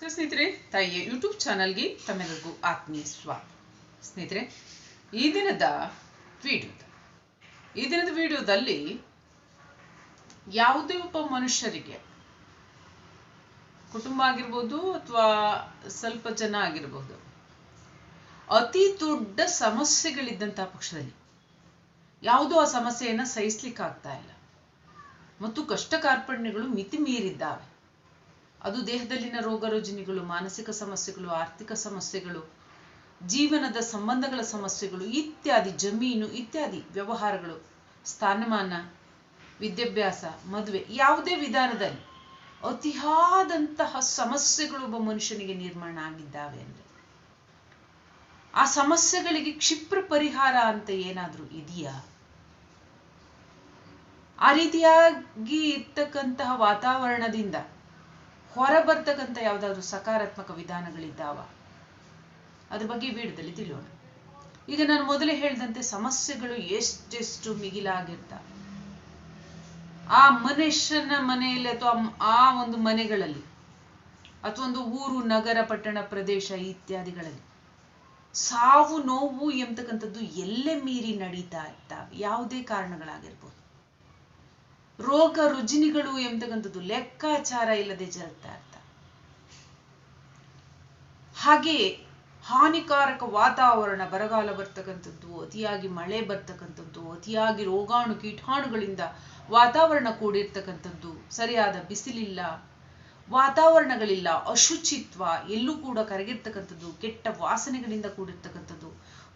ಸ್ನೇಹಿತರೆ, ತಾಯಿಯ ಯೂಟ್ಯೂಬ್ ಚಾನಲ್ಗೆ ತಮ್ಮೆಲ್ಲರಿಗೂ ಆತ್ಮೀಯ ಸ್ವಾಗತ. ಸ್ನೇಹಿತರೆ, ಈ ದಿನದ ವಿಡಿಯೋದ. ಈ ದಿನದ ವಿಡಿಯೋದಲ್ಲಿ ಯಾವುದೇ ಒಬ್ಬ ಮನುಷ್ಯರಿಗೆ ಕುಟುಂಬ ಆಗಿರ್ಬೋದು ಅಥವಾ ಸ್ವಲ್ಪ ಜನ ಆಗಿರ್ಬೋದು, ಅತಿ ದೊಡ್ಡ ಸಮಸ್ಯೆಗಳಿದ್ದಂತಹ ಪಕ್ಷದಲ್ಲಿ ಯಾವುದೋ ಆ ಸಮಸ್ಯೆಯನ್ನ ಸಹಿಸ್ಲಿಕ್ಕೆ ಆಗ್ತಾ ಇಲ್ಲ. ಮತ್ತು ಕಷ್ಟ ಕಾರ್ಪಣ್ಯಗಳು ಮಿತಿ ಮೀರಿದ್ದಾವೆ ಅದು ದೇಹದಲ್ಲಿನ ರೋಗ ರುಜಿನಿಗಳು, ಮಾನಸಿಕ ಸಮಸ್ಯೆಗಳು, ಆರ್ಥಿಕ ಸಮಸ್ಯೆಗಳು, ಜೀವನದ ಸಂಬಂಧಗಳ ಸಮಸ್ಯೆಗಳು ಇತ್ಯಾದಿ, ಜಮೀನು ಇತ್ಯಾದಿ ವ್ಯವಹಾರಗಳು, ಸ್ಥಾನಮಾನ, ವಿದ್ಯಾಭ್ಯಾಸ, ಮದುವೆ, ಯಾವುದೇ ವಿಧಾನದಲ್ಲಿ ಅತಿಯಾದಂತಹ ಸಮಸ್ಯೆಗಳು ಒಬ್ಬ ಮನುಷ್ಯನಿಗೆ ನಿರ್ಮಾಣ ಆಗಿದ್ದಾವೆ ಅಂದ್ರೆ. ಆ ಸಮಸ್ಯೆಗಳಿಗೆ ಕ್ಷಿಪ್ರ ಪರಿಹಾರ ಅಂತ ಏನಾದ್ರೂ ಇದೆಯಾ? ಆ ರೀತಿಯಾಗಿ ಇರ್ತಕ್ಕಂತಹ ವಾತಾವರಣದಿಂದ ಹೊರ ಬರ್ತಕ್ಕಂಥ ಯಾವ್ದಾದ್ರು ಸಕಾರಾತ್ಮಕ ವಿಧಾನಗಳಿದ್ದಾವ? ಅದ್ರ ಬಗ್ಗೆ ವಿಡಿಯೋದಲ್ಲಿ ತಿಳಿಯೋಣ. ಈಗ ನಾನು ಮೊದಲೇ ಹೇಳಿದಂತೆ ಸಮಸ್ಯೆಗಳು ಎಷ್ಟೆಷ್ಟು ಮಿಗಿಲಾಗಿರ್ತಾವೆ ಆ ಮನುಷ್ಯನ ಮನೆಯಲ್ಲಿ ಅಥವಾ ಆ ಒಂದು ಮನೆಗಳಲ್ಲಿ ಅಥವಾ ಒಂದು ಊರು, ನಗರ, ಪಟ್ಟಣ, ಪ್ರದೇಶ ಇತ್ಯಾದಿಗಳಲ್ಲಿ ಸಾವು ನೋವು ಎಂಬತಕ್ಕಂಥದ್ದು ಎಲ್ಲೇ ಮೀರಿ ನಡೀತಾ ಇರ್ತಾವೆ ಯಾವುದೇ ಕಾರಣಗಳಾಗಿರ್ಬೋದು. ರೋಗ ರುಜಿನಿಗಳು ಎಂಬತಕ್ಕಂಥದ್ದು ಲೆಕ್ಕಾಚಾರ ಇಲ್ಲದೆ ಜರುತ್ತಾ ಹಾಗೆಯೇ ಹಾನಿಕಾರಕ ವಾತಾವರಣ ಬರಗಾಲ ಬರ್ತಕ್ಕಂಥದ್ದು, ಅತಿಯಾಗಿ ಮಳೆ ಬರ್ತಕ್ಕಂಥದ್ದು, ಅತಿಯಾಗಿ ರೋಗಾಣು ಕೀಟಾಣುಗಳಿಂದ ವಾತಾವರಣ ಕೂಡಿರ್ತಕ್ಕಂಥದ್ದು ಸರಿಯಾದ ಬಿಸಿಲಿಲ್ಲ, ವಾತಾವರಣಗಳಿಲ್ಲ, ಅಶುಚಿತ್ವ ಎಲ್ಲೂ ಕೂಡ ಕರಗಿರ್ತಕ್ಕಂಥದ್ದು, ಕೆಟ್ಟ ವಾಸನೆಗಳಿಂದ ಕೂಡಿರ್ತಕ್ಕಂಥದ್ದು,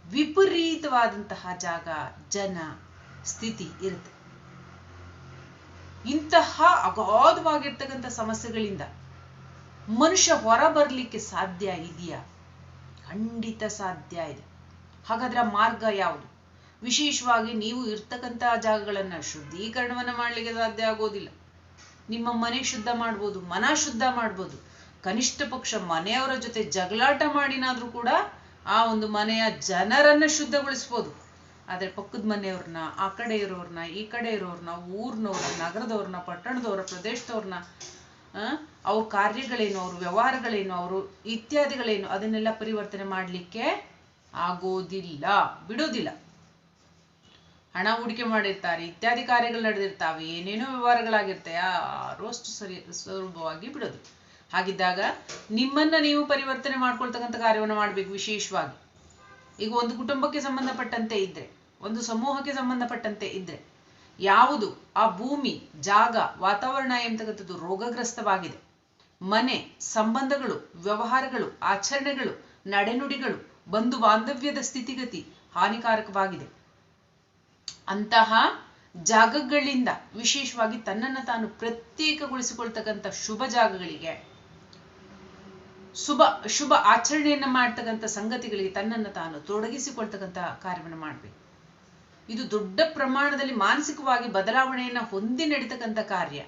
ವಿಪರೀತವಾದಂತಹ ಜಾಗ, ಜನ, ಸ್ಥಿತಿ ಇರುತ್ತೆ. ಇಂತಹ ಅಗಾಧವಾಗಿರ್ತಕ್ಕಂಥ ಸಮಸ್ಯೆಗಳಿಂದ ಮನುಷ್ಯ ಹೊರ ಬರ್ಲಿಕ್ಕೆ ಸಾಧ್ಯ ಇದೆಯಾ? ಖಂಡಿತ ಸಾಧ್ಯ ಇದೆ. ಹಾಗಾದ್ರೆ ಮಾರ್ಗ ಯಾವುದು? ವಿಶೇಷವಾಗಿ ನೀವು ಇರ್ತಕ್ಕಂತಹ ಜಾಗಗಳನ್ನ ಶುದ್ಧೀಕರಣವನ್ನ ಮಾಡ್ಲಿಕ್ಕೆ ಸಾಧ್ಯ ಆಗೋದಿಲ್ಲ. ನಿಮ್ಮ ಮನೆ ಶುದ್ಧ ಮಾಡ್ಬೋದು, ಮನ ಶುದ್ಧ ಮಾಡ್ಬೋದು, ಕನಿಷ್ಠ ಪಕ್ಷ ಮನೆಯವರ ಜೊತೆ ಜಗಳಾಟ ಮಾಡಿನಾದ್ರೂ ಕೂಡ ಆ ಒಂದು ಮನೆಯ ಜನರನ್ನ ಶುದ್ಧಗೊಳಿಸ್ಬೋದು. ಆದ್ರೆ ಪಕ್ಕದ ಮನೆಯವ್ರನ್ನ, ಆ ಕಡೆ ಇರೋರ್ನ, ಈ ಕಡೆ ಇರೋರ್ನ ಊರ್ನವ್ರ ನಗರದವ್ರನ್ನ, ಪಟ್ಟಣದವ್ರ, ಪ್ರದೇಶದವ್ರನ್ನ ಅವ್ರ ಕಾರ್ಯಗಳೇನು, ಅವ್ರ ವ್ಯವಹಾರಗಳೇನು, ಅವರು ಇತ್ಯಾದಿಗಳೇನು, ಅದನ್ನೆಲ್ಲ ಪರಿವರ್ತನೆ ಮಾಡ್ಲಿಕ್ಕೆ ಆಗೋದಿಲ್ಲ, ಬಿಡೋದಿಲ್ಲ. ಹಣ ಹೂಡಿಕೆ ಮಾಡಿರ್ತಾರೆ, ಇತ್ಯಾದಿ ಕಾರ್ಯಗಳು ನಡೆದಿರ್ತಾವೆ, ಏನೇನೋ ವ್ಯವಹಾರಗಳಾಗಿರ್ತವೆ ಯಾರು ಅಷ್ಟು ಸರಿ, ಸುಲಭವಾಗಿ ಬಿಡೋದು. ಹಾಗಿದ್ದಾಗ ನಿಮ್ಮನ್ನ ನೀವು ಪರಿವರ್ತನೆ ಮಾಡ್ಕೊಳ್ತಕ್ಕಂಥ ಕಾರ್ಯವನ್ನು ಮಾಡ್ಬೇಕು ವಿಶೇಷವಾಗಿ. ಈಗ ಒಂದು ಕುಟುಂಬಕ್ಕೆ ಸಂಬಂಧಪಟ್ಟಂತೆ ಇದ್ರೆ ಒಂದು ಸಮೂಹಕ್ಕೆ ಸಂಬಂಧಪಟ್ಟಂತೆ ಇದ್ರೆ. ಯಾವುದು? ಆ ಭೂಮಿ, ಜಾಗ, ವಾತಾವರಣ ಎಂತಕ್ಕಂಥದ್ದು ರೋಗಗ್ರಸ್ತವಾಗಿದೆ. ಮನೆ, ಸಂಬಂಧಗಳು, ವ್ಯವಹಾರಗಳು, ಆಚರಣೆಗಳು, ನಡೆನುಡಿಗಳು, ಬಂಧು ಬಾಂಧವ್ಯದ ಸ್ಥಿತಿಗತಿ ಹಾನಿಕಾರಕವಾಗಿದೆ. ಅಂತಹ ಜಾಗಗಳಿಂದ ವಿಶೇಷವಾಗಿ ತನ್ನನ್ನು ತಾನು ಪ್ರತ್ಯೇಕಗೊಳಿಸಿಕೊಳ್ತಕ್ಕಂಥ ಶುಭ ಜಾಗಗಳಿಗೆ, ಶುಭ ಶುಭ ಆಚರಣೆಯನ್ನ ಮಾಡ್ತಕ್ಕಂಥ ಸಂಗತಿಗಳಿಗೆ ತನ್ನನ್ನು ತಾನು ತೊಡಗಿಸಿಕೊಳ್ತಕ್ಕಂಥ ಕಾರ್ಯವನ್ನು ಮಾಡಬೇಕು. ಇದು ದೊಡ್ಡ ಪ್ರಮಾಣದಲ್ಲಿ ಮಾನಸಿಕವಾಗಿ ಬದಲಾವಣೆಯನ್ನ ಹೊಂದಿ ನಡೀತಕ್ಕಂಥ ಕಾರ್ಯ.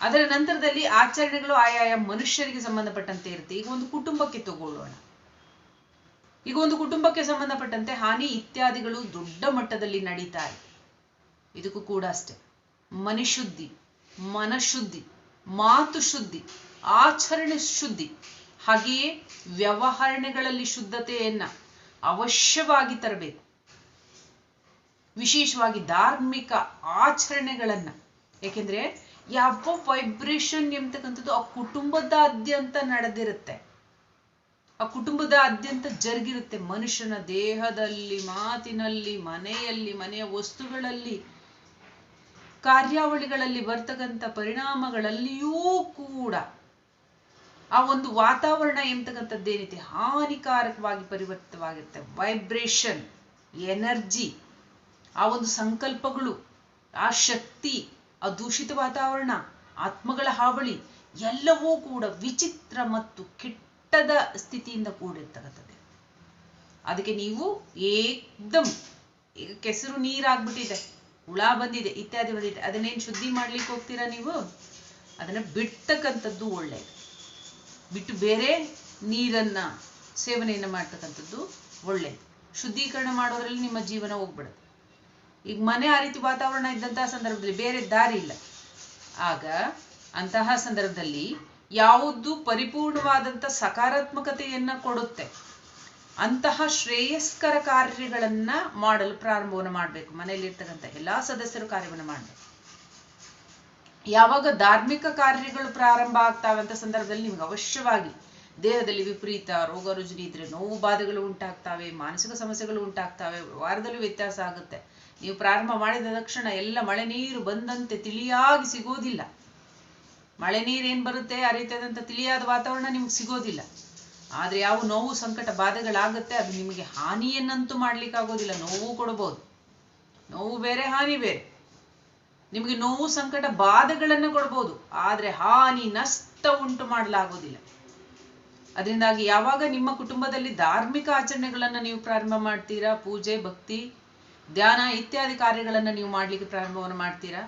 ಅದರ ನಂತರದಲ್ಲಿ ಆಚರಣೆಗಳು ಆಯಾಯ ಮನುಷ್ಯರಿಗೆ ಸಂಬಂಧಪಟ್ಟಂತೆ ಇರುತ್ತೆ. ಈಗ ಒಂದು ಕುಟುಂಬಕ್ಕೆ ತಗೊಳ್ಳೋಣ. ಈಗ ಒಂದು ಕುಟುಂಬಕ್ಕೆ ಸಂಬಂಧಪಟ್ಟಂತೆ ಹಾನಿ ಇತ್ಯಾದಿಗಳು ದೊಡ್ಡ ಮಟ್ಟದಲ್ಲಿ ನಡೀತಾ ಇದೆ. ಇದಕ್ಕೂ ಕೂಡ ಅಷ್ಟೆ. ಮನಿಶುದ್ಧಿ, ಮನಶುದ್ಧಿ ಮಾತು ಶುದ್ಧಿ ಆಚರಣೆ ಶುದ್ಧಿ, ಹಾಗೆಯೇ ವ್ಯವಹರಣೆಗಳಲ್ಲಿ ಶುದ್ಧತೆಯನ್ನ ಅವಶ್ಯವಾಗಿ ತರಬೇಕು. ವಿಶೇಷವಾಗಿ ಧಾರ್ಮಿಕ ಆಚರಣೆಗಳನ್ನ. ಏಕೆಂದ್ರೆ ಯಾವ ವೈಬ್ರೇಷನ್ ಎಂಬತಕ್ಕಂಥದ್ದು ಆ ಕುಟುಂಬದಾದ್ಯಂತ ನಡೆದಿರುತ್ತೆ. ಆ ಕುಟುಂಬದ ಆದ್ಯಂತ ಜರುಗಿರುತ್ತೆ. ಮನುಷ್ಯನ ದೇಹದಲ್ಲಿ, ಮಾತಿನಲ್ಲಿ, ಮನೆಯಲ್ಲಿ, ಮನೆಯ ವಸ್ತುಗಳಲ್ಲಿ, ಕಾರ್ಯಾವಳಿಗಳಲ್ಲಿ ಬರ್ತಕ್ಕಂಥ ಪರಿಣಾಮಗಳಲ್ಲಿಯೂ ಕೂಡ ಆ ಒಂದು ವಾತಾವರಣ ಎಂಬತಕ್ಕಂಥದ್ದೇನಿದೆ, ಹಾನಿಕಾರಕವಾಗಿ ಪರಿವರ್ತವಾಗಿರುತ್ತೆ. ವೈಬ್ರೇಷನ್ ಎನರ್ಜಿ ಆ ಒಂದು ಸಂಕಲ್ಪಗಳು, ಆ ಶಕ್ತಿ, ಆ ದೂಷಿತ ವಾತಾವರಣ, ಆತ್ಮಗಳ ಹಾವಳಿ ಎಲ್ಲವೂ ಕೂಡ ವಿಚಿತ್ರ ಮತ್ತು ಕೆಟ್ಟದ ಸ್ಥಿತಿಯಿಂದ ಕೂಡಿರ್ತಕ್ಕಂಥದ್ದು. ಅದಕ್ಕೆ ನೀವು ಏಕ್ದಮ್ ಈಗ ಕೆಸರು ನೀರಾಗ್ಬಿಟ್ಟಿದೆ, ಹುಳ ಬಂದಿದೆ, ಇತ್ಯಾದಿ ಬಂದಿದೆ, ಅದನ್ನೇನು ಶುದ್ಧಿ ಮಾಡ್ಲಿಕ್ಕೆ ಹೋಗ್ತೀರಾ ನೀವು? ಅದನ್ನ ಬಿಡ್ತಕ್ಕಂಥದ್ದು ಒಳ್ಳೆಯದು. ಬಿಟ್ಟು ಬೇರೆ ನೀರನ್ನ ಸೇವನೆಯನ್ನ ಮಾಡ್ತಕ್ಕಂಥದ್ದು ಒಳ್ಳೆಯದು. ಶುದ್ಧೀಕರಣ ಮಾಡೋದ್ರಲ್ಲಿ ನಿಮ್ಮ ಜೀವನ ಹೋಗ್ಬಿಡುತ್ತೆ. ಈಗ ಮನೆ ಆ ರೀತಿ ವಾತಾವರಣ ಇದ್ದಂತಹ ಸಂದರ್ಭದಲ್ಲಿ ಬೇರೆ ದಾರಿ ಇಲ್ಲ. ಆಗ ಅಂತಹ ಸಂದರ್ಭದಲ್ಲಿ ಯಾವುದು ಪರಿಪೂರ್ಣವಾದಂಥ ಸಕಾರಾತ್ಮಕತೆಯನ್ನ ಕೊಡುತ್ತೆ. ಅಂತಹ ಶ್ರೇಯಸ್ಕರ ಕಾರ್ಯಗಳನ್ನ ಮಾಡಲು ಪ್ರಾರಂಭವನ್ನು ಮಾಡಬೇಕು. ಮನೆಯಲ್ಲಿರ್ತಕ್ಕಂಥ ಎಲ್ಲಾ ಸದಸ್ಯರು ಕಾರ್ಯವನ್ನು ಮಾಡಬೇಕು. ಯಾವಾಗ ಧಾರ್ಮಿಕ ಕಾರ್ಯಗಳು ಪ್ರಾರಂಭ ಆಗ್ತಾವಂತ ಸಂದರ್ಭದಲ್ಲಿ ನಿಮ್ಗೆ ಅವಶ್ಯವಾಗಿ ದೇಹದಲ್ಲಿ ವಿಪರೀತ ರೋಗ ರುಜಿನಿ ಇದ್ರೆ ನೋವು ಬಾಧೆಗಳು ಉಂಟಾಗ್ತವೆ, ಮಾನಸಿಕ ಸಮಸ್ಯೆಗಳು ಉಂಟಾಗ್ತವೆ, ವಾರದಲ್ಲಿ ವ್ಯತ್ಯಾಸ ಆಗುತ್ತೆ. ನೀವು ಪ್ರಾರಂಭ ಮಾಡಿದ ತಕ್ಷಣ ಎಲ್ಲ ಮಳೆ ನೀರು ಬಂದಂತೆ ತಿಳಿಯಾಗಿ ಸಿಗೋದಿಲ್ಲ. ಮಳೆ ನೀರು ಏನ್ ಬರುತ್ತೆ ಅರಿತದಂತ ತಿಳಿಯಾದ ವಾತಾವರಣ ನಿಮ್ಗೆ ಸಿಗೋದಿಲ್ಲ. ಆದ್ರೆ ಯಾವ ನೋವು ಸಂಕಟ ಬಾಧೆಗಳಾಗುತ್ತೆ ಅದು ನಿಮಗೆ ಹಾನಿಯನ್ನಂತೂ ಮಾಡ್ಲಿಕ್ಕೆ ಆಗೋದಿಲ್ಲ, ನೋವು ಕೊಡಬಹುದು ನೋವು ಬೇರೆ, ಹಾನಿ ಬೇರೆ. ನಿಮಗೆ ನೋವು ಸಂಕಟ ಬಾಧೆಗಳನ್ನು ಕೊಡ್ಬೋದು, ಆದ್ರೆ ಹಾನಿ ನಷ್ಟ ಉಂಟು ಮಾಡಲಾಗೋದಿಲ್ಲ. ಅದರಿಂದಾಗಿ ಯಾವಾಗ ನಿಮ್ಮ ಕುಟುಂಬದಲ್ಲಿ ಧಾರ್ಮಿಕ ಆಚರಣೆಗಳನ್ನ ನೀವು ಪ್ರಾರಂಭ ಮಾಡ್ತೀರಾ? ಪೂಜೆ, ಭಕ್ತಿ ಧ್ಯಾನ ಇತ್ಯಾದಿ ಕಾರ್ಯಗಳನ್ನು ನೀವು ಮಾಡ್ಲಿಕ್ಕೆ ಪ್ರಾರಂಭವನ್ನು ಮಾಡ್ತೀರಾ?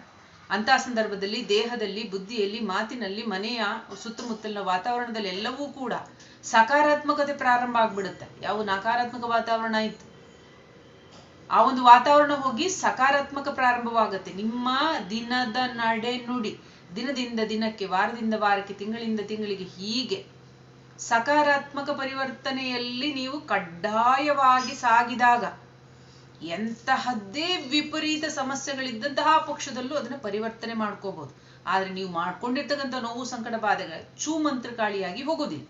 ಅಂತಹ ಸಂದರ್ಭದಲ್ಲಿ ದೇಹದಲ್ಲಿ, ಬುದ್ಧಿಯಲ್ಲಿ, ಮಾತಿನಲ್ಲಿ, ಮನೆಯ ಸುತ್ತಮುತ್ತಲಿನ ವಾತಾವರಣದಲ್ಲಿ ಎಲ್ಲವೂ ಕೂಡ ಸಕಾರಾತ್ಮಕತೆ ಪ್ರಾರಂಭ ಆಗ್ಬಿಡುತ್ತೆ. ಯಾವ ನಕಾರಾತ್ಮಕ ವಾತಾವರಣ ಇತ್ತು? ಆ ಒಂದು ವಾತಾವರಣ ಹೋಗಿ ಸಕಾರಾತ್ಮಕ ಪ್ರಾರಂಭವಾಗುತ್ತೆ. ನಿಮ್ಮ ದಿನದ ನಡೆ ನುಡಿ, ದಿನದಿಂದ ದಿನಕ್ಕೆ, ವಾರದಿಂದ ವಾರಕ್ಕೆ, ತಿಂಗಳಿಂದ ತಿಂಗಳಿಗೆ ಹೀಗೆ ಸಕಾರಾತ್ಮಕ ಪರಿವರ್ತನೆಯಲ್ಲಿ ನೀವು ಕಡ್ಡಾಯವಾಗಿ ಸಾಗಿದಾಗ ಎಂತಹದ್ದೇ ವಿಪರೀತ ಸಮಸ್ಯೆಗಳಿದ್ದಂತಹ ಪಕ್ಷದಲ್ಲೂ ಅದನ್ನ ಪರಿವರ್ತನೆ ಮಾಡ್ಕೋಬಹುದು. ಆದ್ರೆ ನೀವು ಮಾಡ್ಕೊಂಡಿರ್ತಕ್ಕಂಥ ನೋವು ಸಂಕಟ ಬಾಧೆಗಳ ಚೂಮಂತ್ರಕಾಳಿಯಾಗಿ ಹೋಗೋದಿಲ್ಲ.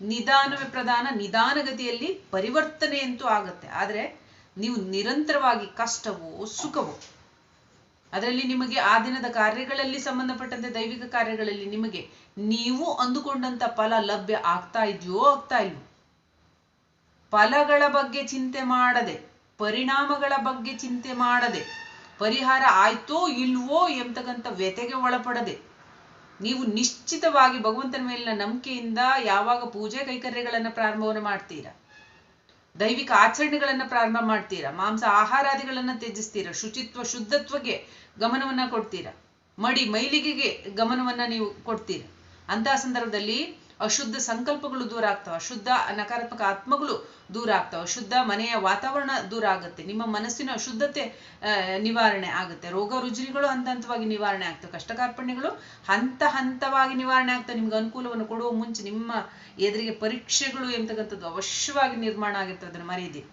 ನಿಧಾನವೇ ಪ್ರಧಾನ, ನಿಧಾನಗತಿಯಲ್ಲಿ ಪರಿವರ್ತನೆ ಅಂತೂ ಆಗತ್ತೆ. ಆದ್ರೆ ನೀವು ನಿರಂತರವಾಗಿ ಕಷ್ಟವೋ, ಸುಖವೋ, ಅದರಲ್ಲಿ ನಿಮಗೆ ಆ ದಿನದ ಕಾರ್ಯಗಳಲ್ಲಿ ಸಂಬಂಧಪಟ್ಟಂತೆ ದೈವಿಕ ಕಾರ್ಯಗಳಲ್ಲಿ ನಿಮಗೆ ನೀವು ಅಂದುಕೊಂಡಂತ ಫಲ ಲಭ್ಯ ಆಗ್ತಾ ಇದೆಯೋ, ಆಗ್ತಾ ಇಲ್ವೋ? ಫಲಗಳ ಬಗ್ಗೆ ಚಿಂತೆ ಮಾಡದೆ ಪರಿಣಾಮಗಳ ಬಗ್ಗೆ ಚಿಂತೆ ಮಾಡದೆ, ಪರಿಹಾರ ಆಯ್ತೋ ಇಲ್ವೋ ಎಂತಕ್ಕಂಥ ವ್ಯತೆಗೆ ಒಳಪಡದೆ, ನೀವು ನಿಶ್ಚಿತವಾಗಿ ಭಗವಂತನ ಮೇಲಿನ ನಂಬಿಕೆಯಿಂದ ಯಾವಾಗ ಪೂಜೆ ಕೈಕರ್ಯಗಳನ್ನ ಪ್ರಾರಂಭವನ್ನು ಮಾಡ್ತೀರಾ? ದೈವಿಕ ಆಚರಣೆಗಳನ್ನ ಪ್ರಾರಂಭ ಮಾಡ್ತೀರಾ? ಮಾಂಸ ಆಹಾರಾದಿಗಳನ್ನ ತ್ಯಜಿಸ್ತೀರಾ? ಶುಚಿತ್ವ, ಶುದ್ಧತ್ವಕ್ಕೆ ಗಮನವನ್ನ ಕೊಡ್ತೀರಾ? ಮಡಿ, ಮೈಲಿಗೆಗೆ ಗಮನವನ್ನ ನೀವು ಕೊಡ್ತೀರಾ? ಅಂತಹ ಸಂದರ್ಭದಲ್ಲಿ ಅಶುದ್ಧ ಸಂಕಲ್ಪಗಳು ದೂರ ಆಗ್ತವೆ. ಅಶುದ್ಧ ನಕಾರಾತ್ಮಕ ಆತ್ಮಗಳು ದೂರ ಆಗ್ತವೆ. ಶುದ್ಧ ಮನೆಯ ವಾತಾವರಣ ದೂರ ಆಗುತ್ತೆ. ನಿಮ್ಮ ಮನಸ್ಸಿನ ಅಶುದ್ಧತೆ ನಿವಾರಣೆ ಆಗುತ್ತೆ. ರೋಗ ರುಜಿನಿಗಳು ಹಂತ ಹಂತವಾಗಿ ನಿವಾರಣೆ ಆಗ್ತವೆ. ಕಷ್ಟ ಕಾರ್ಪಣ್ಯಗಳು ಹಂತ ಹಂತವಾಗಿ ನಿವಾರಣೆ ಆಗ್ತವೆ. ನಿಮ್ಗೆ ಅನುಕೂಲವನ್ನು ಕೊಡುವ ಮುಂಚೆ ನಿಮ್ಮ ಎದುರಿಗೆ ಪರೀಕ್ಷೆಗಳು ಎಂತಕ್ಕಂಥದ್ದು ಅವಶ್ಯವಾಗಿ ನಿರ್ಮಾಣ ಆಗಿರ್ತದೆ ಅದನ್ನು ಮರೆಯದಿ.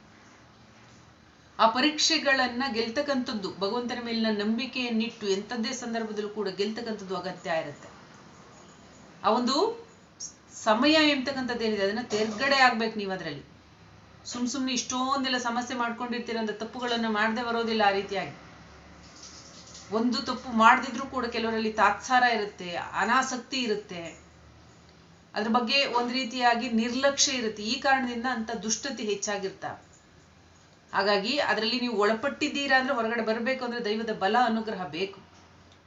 ಆ ಪರೀಕ್ಷೆಗಳನ್ನ ಗೆಲ್ತಕ್ಕಂಥದ್ದು, ಭಗವಂತನ ಮೇಲಿನ ನಂಬಿಕೆಯನ್ನಿಟ್ಟು ಎಂಥದ್ದೇ ಸಂದರ್ಭದಲ್ಲೂ ಕೂಡ ಗೆಲ್ತಕ್ಕಂಥದ್ದು ಅಗತ್ಯ ಇರುತ್ತೆ. ಆ ಒಂದು ಸಮಯ ಎಂತಕ್ಕಂಥದ್ದು ಏನಿದೆ? ಅದನ್ನ ತೆರ್ಗಡೆ ಆಗ್ಬೇಕು ನೀವು ಅದರಲ್ಲಿ ಸುಮ್ ಸುಮ್ನೆ ಇಷ್ಟೊಂದೆಲ್ಲ ಸಮಸ್ಯೆ ಮಾಡ್ಕೊಂಡಿರ್ತೀರಂತ ತಪ್ಪುಗಳನ್ನ ಮಾಡದೆ ಬರೋದಿಲ್ಲ ಆ ರೀತಿಯಾಗಿ. ಒಂದು ತಪ್ಪು ಮಾಡದಿದ್ರೂ ಕೂಡ ಕೆಲವರಲ್ಲಿ ತಾತ್ಸಾರ ಇರುತ್ತೆ, ಅನಾಸಕ್ತಿ ಇರುತ್ತೆ. ಅದ್ರ ಬಗ್ಗೆ ಒಂದ್ ರೀತಿಯಾಗಿ ನಿರ್ಲಕ್ಷ್ಯ ಇರುತ್ತೆ. ಈ ಕಾರಣದಿಂದ ಅಂತ ದುಷ್ಟತೆ ಹೆಚ್ಚಾಗಿರ್ತಾ. ಹಾಗಾಗಿ ಅದರಲ್ಲಿ ನೀವು ಒಳಪಟ್ಟಿದ್ದೀರಾ ಅಂದ್ರೆ ಹೊರಗಡೆ ಬರಬೇಕು ಅಂದ್ರೆ ದೈವದ ಬಲ ಅನುಗ್ರಹ ಬೇಕು.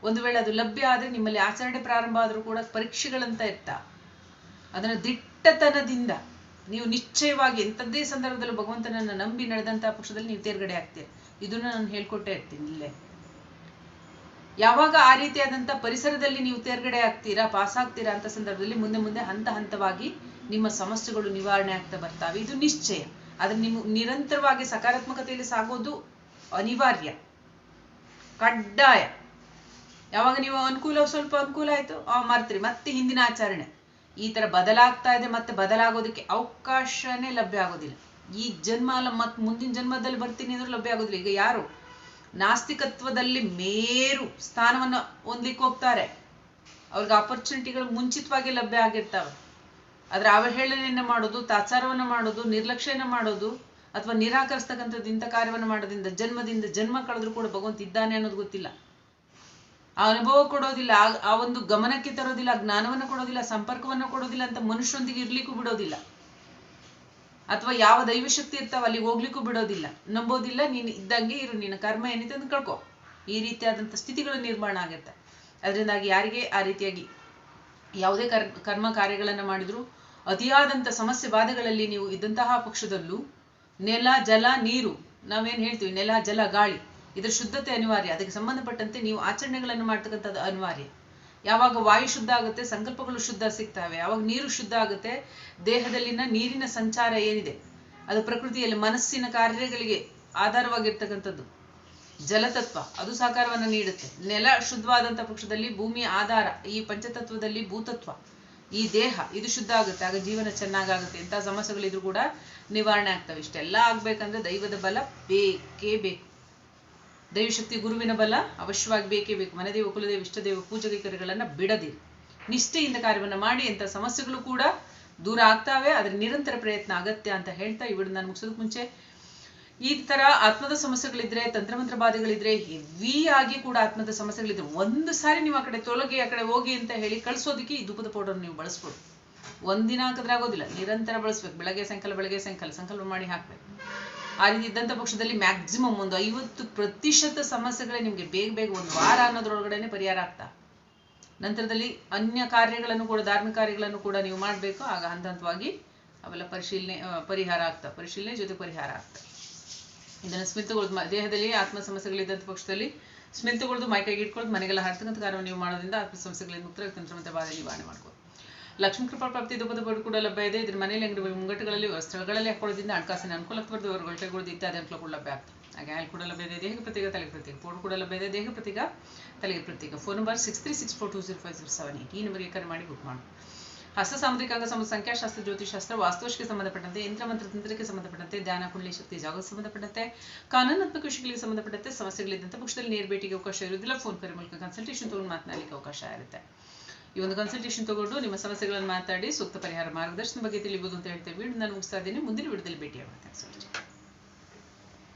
ಒಂದು ವೇಳೆ ಅದು ಲಭ್ಯ ಆದ್ರೆ ನಿಮ್ಮಲ್ಲಿ ಆಚರಣೆ ಪ್ರಾರಂಭ ಆದ್ರೂ ಕೂಡ ಪರೀಕ್ಷೆಗಳಂತ ಇರ್ತಾ. ಅದನ್ನ ದಿಟ್ಟತನದಿಂದ ನೀವು ನಿಶ್ಚಯವಾಗಿ ಎಂಥದ್ದೇ ಸಂದರ್ಭದಲ್ಲೂ ಭಗವಂತನನ್ನ ನಂಬಿ ನಡೆದಂತಹ ಪಕ್ಷದಲ್ಲಿ ನೀವು ತೇರ್ಗಡೆ ಆಗ್ತೀರಿ. ಇದನ್ನ ನಾನು ಹೇಳ್ಕೊಟ್ಟೇ ಇರ್ತೀನಿ ಇಲ್ಲೇ. ಯಾವಾಗ ಆ ರೀತಿಯಾದಂಥ ಪರಿಸರದಲ್ಲಿ ನೀವು ತೇರ್ಗಡೆ ಆಗ್ತೀರಾ, ಪಾಸ್ ಆಗ್ತೀರಾ ಅಂತ ಸಂದರ್ಭದಲ್ಲಿ ಮುಂದೆ ಮುಂದೆ ಹಂತ ಹಂತವಾಗಿ ನಿಮ್ಮ ಸಮಸ್ಯೆಗಳು ನಿವಾರಣೆ ಆಗ್ತಾ ಬರ್ತಾವೆ. ಇದು ನಿಶ್ಚಯ. ಆದ್ರೆ ನಿಮ್ಮ ನಿರಂತರವಾಗಿ ಸಕಾರಾತ್ಮಕತೆಯಲ್ಲಿ ಸಾಗೋದು ಅನಿವಾರ್ಯ. ಕಡ್ಡಾಯ. ಯಾವಾಗ ನೀವು ಅನುಕೂಲ, ಸ್ವಲ್ಪ ಅನುಕೂಲ ಆಯ್ತು, ಆ ಮರ್ತ್ರಿ ಮತ್ತೆ ಹಿಂದಿನ ಆಚರಣೆ. ಈ ತರ ಬದಲಾಗ್ತಾ ಇದೆ ಮತ್ತೆ ಬದಲಾಗೋದಕ್ಕೆ ಅವಕಾಶನೇ ಲಭ್ಯ ಆಗೋದಿಲ್ಲ. ಈ ಜನ್ಮ ಅಲ್ಲ ಮತ್ ಮುಂದಿನ ಜನ್ಮದಲ್ಲಿ ಬರ್ತೀನಿ ಅಂದ್ರೆ ಲಭ್ಯ ಆಗೋದಿಲ್ಲ. ಈಗ ಯಾರು? ನಾಸ್ತಿಕತ್ವದಲ್ಲಿ ಮೇರು ಸ್ಥಾನವನ್ನ ಹೊಂದ್ಲಿಕ್ಕೆ ಹೋಗ್ತಾರೆ. ಅವ್ರಿಗೆ ಆಪರ್ಚುನಿಟಿಗಳು ಮುಂಚಿತವಾಗಿ ಲಭ್ಯ ಆಗಿರ್ತಾವೆ. ಆದ್ರೆ ಅವಹೇಳನೆಯನ್ನ ಮಾಡೋದು, ತಾತ್ಸಾರವನ್ನ ಮಾಡೋದು, ನಿರ್ಲಕ್ಷ್ಯನ ಮಾಡೋದು, ಅಥವಾ ನಿರಾಕರಿಸ್ತಕ್ಕಂಥದ್ದು ಇಂಥ ಕಾರ್ಯವನ್ನ ಮಾಡೋದ್ರಿಂದ, ಜನ್ಮದಿಂದ ಜನ್ಮ ಕಳೆದ್ರು ಕೂಡ ಭಗವಂತ ಇದ್ದಾನೆ ಅನ್ನೋದು ಗೊತ್ತಿಲ್ಲ. ಆ ಅನುಭವ ಕೊಡೋದಿಲ್ಲ, ಆ ಒಂದು ಗಮನಕ್ಕೆ ತರೋದಿಲ್ಲ ಜ್ಞಾನವನ್ನ ಕೊಡೋದಿಲ್ಲ, ಸಂಪರ್ಕವನ್ನ ಕೊಡೋದಿಲ್ಲ ಅಂತ ಮನುಷ್ಯರೊಂದಿಗೆ ಇರ್ಲಿಕ್ಕೂ ಬಿಡೋದಿಲ್ಲ. ಅಥವಾ ಯಾವ ದೈವಶಕ್ತಿ ಇರ್ತಾವ ಅಲ್ಲಿಗೆ ಹೋಗ್ಲಿಕ್ಕೂ ಬಿಡೋದಿಲ್ಲ. ನಂಬೋದಿಲ್ಲ, ನೀನು ಇದ್ದಂಗೆ ಇರು, ನಿನ್ನ ಕರ್ಮ ಏನಿದೆ ಅಂತ ಕಳ್ಕೊ. ಈ ರೀತಿಯಾದಂಥ ಸ್ಥಿತಿಗಳು ನಿರ್ಮಾಣ ಆಗುತ್ತೆ. ಅದರಿಂದಾಗಿ ಯಾರಿಗೆ ಆ ರೀತಿಯಾಗಿ ಯಾವುದೇ ಕರ್, ಕರ್ಮ ಕಾರ್ಯಗಳನ್ನ ಮಾಡಿದ್ರು ಅತಿಯಾದಂಥ ಸಮಸ್ಯೆ ಬಾಧೆಗಳಲ್ಲಿ ನೀವು ಇದ್ದಂತಹ ಪಕ್ಷದಲ್ಲೂ ನೆಲ, ಜಲ, ನೀರು, ನಾವೇನ್ ಹೇಳ್ತೀವಿ, ನೆಲ, ಜಲ, ಗಾಳಿ ಇದರ ಶುದ್ಧತೆ ಅನಿವಾರ್ಯ. ಅದಕ್ಕೆ ಸಂಬಂಧಪಟ್ಟಂತೆ ನೀವು ಆಚರಣೆಗಳನ್ನು ಮಾಡ್ತಕ್ಕಂಥದ್ದು ಅನಿವಾರ್ಯ. ಯಾವಾಗ ವಾಯು ಶುದ್ಧ ಆಗುತ್ತೆ, ಸಂಕಲ್ಪಗಳು ಶುದ್ಧ ಸಿಗ್ತವೆ. ಯಾವಾಗ ನೀರು ಶುದ್ಧ ಆಗುತ್ತೆ, ದೇಹದಲ್ಲಿನ ನೀರಿನ ಸಂಚಾರ ಏನಿದೆ, ಅದು ಪ್ರಕೃತಿಯಲ್ಲಿ ಮನಸ್ಸಿನ ಕಾರ್ಯಗಳಿಗೆ ಆಧಾರವಾಗಿರ್ತಕ್ಕಂಥದ್ದು. ಜಲತತ್ವ, ಅದು ಸಹಕಾರವನ್ನು ನೀಡುತ್ತೆ. ನೆಲ ಶುದ್ಧವಾದಂಥ ಪಕ್ಷದಲ್ಲಿ ಭೂಮಿಯ ಆಧಾರ, ಈ ಪಂಚತತ್ವದಲ್ಲಿ ಭೂತತ್ವ. ಈ ದೇಹ, ಇದು ಶುದ್ಧ ಆಗುತ್ತೆ. ಆಗ ಜೀವನ ಚೆನ್ನಾಗಾಗುತ್ತೆ. ಇಂಥ ಸಮಸ್ಯೆಗಳಿದ್ರು ಕೂಡ ನಿವಾರಣೆ ಆಗ್ತವೆ. ಇಷ್ಟೆಲ್ಲ ಆಗ್ಬೇಕಂದ್ರೆ ದೈವದ ಬಲ ಬೇಕೇ ಬೇಕು. ದೈವಶಕ್ತಿ ಗುರುವಿನ ಬಲ ಅವಶ್ಯವಾಗಿ ಬೇಕೇ ಬೇಕು. ಮನೆದೇವ, ಕುಲದೇವ, ಇಷ್ಟದೇವ ಪೂಜಕೈಕರ್ಯಗಳನ್ನ ಬಿಡದಿರಿ. ನಿಷ್ಠೆಯಿಂದ ಕಾರ್ಯವನ್ನು ಮಾಡಿ ಅಂತ ಸಮಸ್ಯೆಗಳು ಕೂಡ ದೂರ ಆಗ್ತಾವೆ. ಆದರೆ ನಿರಂತರ ಪ್ರಯತ್ನ ಅಗತ್ಯ ಅಂತ ಹೇಳ್ತಾ ಇವಳು ನಾನು ಮುಗಿಸೋದಕ್ಕೆ ಮುಂಚೆ. ಈ ತರ ಆತ್ಮದ ಸಮಸ್ಯೆಗಳಿದ್ರೆ, ತಂತ್ರಮಂತ್ರ ಬಾಧೆಗಳಿದ್ರೆ, ಹೆವಿ ಆಗಿ ಕೂಡ ಆತ್ಮದ ಸಮಸ್ಯೆಗಳಿದ್ರೆ ಒಂದು ಸಾರಿ ನೀವು ಆ ಕಡೆ ತೊಲಗಿ, ಆ ಕಡೆ ಹೋಗಿ ಅಂತ ಹೇಳಿ ಕಳಿಸೋದಕ್ಕೆ ಈ ಧೂಪದ ಪೌಡರ್ ನೀವು ಬಳಸ್ಬೋದು ಒಂದಿನ ಹಾಕಿದ್ರೆ ಆಗೋದಿಲ್ಲ. ನಿರಂತರ ಬಳಸ್ಬೇಕು. ಬೆಳಗ್ಗೆ ಸಾಯಂಕಾಲ ಬೆಳಗ್ಗೆ ಸಾಯಂಕಾಲ ಸಂಕಲ್ಪ ಮಾಡಿ ಹಾಕ್ಬೇಕು. ಆ ರೀತಿ ಇದ್ದಂಥ ಪಕ್ಷದಲ್ಲಿ ಮ್ಯಾಕ್ಸಿಮಮ್ ಒಂದು ಐವತ್ತು ಪ್ರತಿಶತ ಸಮಸ್ಯೆಗಳೇ ನಿಮಗೆ ಬೇಗ ಬೇಗ ಒಂದು ವಾರ ಅನ್ನೋದ್ರೊಳಗಡೆನೆ ಪರಿಹಾರ ಆಗ್ತಾ. ನಂತರದಲ್ಲಿ ಅನ್ಯ ಕಾರ್ಯಗಳನ್ನು ಕೂಡ, ಧಾರ್ಮಿಕ ಕಾರ್ಯಗಳನ್ನು ಕೂಡ ನೀವು ಮಾಡಬೇಕು. ಆಗ ಹಂತ ಹಂತವಾಗಿ ಅವೆಲ್ಲ ಪರಿಶೀಲನೆ ಪರಿಹಾರ ಆಗ್ತಾ. ಪರಿಶೀಲನೆ ಜೊತೆ ಪರಿಹಾರ ಆಗ್ತಾ. ಇದನ್ನು ಸ್ಮಿತಗೊಳ್ದು ದೇಹದಲ್ಲಿ ಆತ್ಮ ಸಮಸ್ಯೆಗಳಿದ್ದಂಥ ಪಕ್ಷದಲ್ಲಿ ಸ್ಮಿತಗೊಳ್ದು ಮೈಕೈಗೆ ಇಟ್ಕೊಳ್ಳೋದು ಮನೆಗೆಲ್ಲ ಹರ್ತಕ್ಕಂಥ ಕಾರ್ಯವನ್ನು ನೀವು ಮಾಡೋದ್ರಿಂದ ಆತ್ಮ ಸಮಸ್ಯೆಗಳಿಂದ ಮುಕ್ತ ತಂತ್ರ ಮತ್ತೆ ಬಾಧೆ ನಿವಾರಣೆ ಮಾಡ್ಬೋದು ಲಕ್ಷ್ಮೀ ಕೃಪಾ ಪ್ರಾಪ್ತಿ ಧೂಪದ ಬೋರ್ಡ್ ಕೂಡ ಲಭ್ಯ ಇದೆ. ಇದ್ರ ಮನೆಯಲ್ಲಿ ಅಂಗಡಿ ಮುಂಗಟ್ಟುಗಳಲ್ಲಿ, ಸ್ಥಳಗಳಲ್ಲಿ ಹಾಕೊಳ್ಳೋದ್ರಿಂದ ಹಣಕಾಸಿನ ಅನುಕೂಲ ಬರ್ದು ಕೈಗೊಳ್ಳೋದು ಇತ್ಯಾದಿ ಅನುಕೂಲ ಕೂಡ ಲಭ್ಯ. ಹಾಗೆ ಹಾಲು ಕೂಡ ಲಭ್ಯ ಇದೆ. ದೇಹ ಪ್ರತೀಕ ತಲೆ ಪ್ರತೀಕ ಪೌಡರ್ ಕೂಡ ಲಭ್ಯ ಇದೆ. ದೇಹ ಪ್ರತೀಕ ತಲೆಗೆ ಪ್ರತೀಕ phone number six three six four two zero five zero seven eight ಈ ನಂಬರ್ಗೆ ಕರೆ ಮಾಡಿ ಬುಕ್ ಮಾಡಿ. ಹಸ್ತ ಸಾಮುದ್ರಿಕ ಅಂಗ ಸಂಬಂಧ ಸಂಖ್ಯಾಶಾಸ್ತ್ರ ಜ್ಯೋತಿಶಾಸ್ತ್ರ ವಾಸ್ತುಶಕ್ಕೆ ಸಂಬಂಧಪಟ್ಟಂತೆ, ಯಂತ್ರ ಮಂತ್ರ ತಂತ್ರಕ್ಕೆ ಸಂಬಂಧಪಟ್ಟಂತೆ, ಧ್ಯಾನ, ಕುಂಡಲಿ, ಶಕ್ತಿ ಜಾಗಕ್ಕೆ ಸಂಬಂಧಪಟ್ಟಂತೆ, ಕಾನೂನಾತ್ಮಕ ವಿಷಯಗಳಿಗೆ ಸಂಬಂಧಪಟ್ಟಂತೆ ಸಮಸ್ಯೆಗಳಿದ್ದಂಥ ಪಕ್ಷದಲ್ಲಿ ನೇರ ಭೇಟಿಗೆ ಅವಕಾಶ ಇರುವುದಿಲ್ಲ. ಫೋನ್ ಕರೆ ಮೂಲಕ ಕನ್ಸಲ್ಟೇಷನ್ ತಗೊಂಡು ಮಾತನಾಡಲಿಕ್ಕೆ ಅವಕಾಶ ಇರುತ್ತೆ. ಈ ಒಂದು ಕನ್ಸಲ್ಟೇಷನ್ ತಗೊಂಡು ನಿಮ್ಮ ಸಮಸ್ಯೆಗಳನ್ನು ಮಾತಾಡಿ ಸೂಕ್ತ ಪರಿಹಾರ ಮಾರ್ಗದರ್ಶನ ಬಗ್ಗೆ ತಿಳಿಬಹುದು ಅಂತ ಹೇಳ್ತೇವೆ. ವಿಡಿಯೋ ನಾನು ಮುಗಿಸ್ತಾ ಇದ್ದೀನಿ. ಮುಂದಿನ ವಿಡಿಯೋದಲ್ಲಿ ಭೇಟಿಯಾಗುತ್ತೆ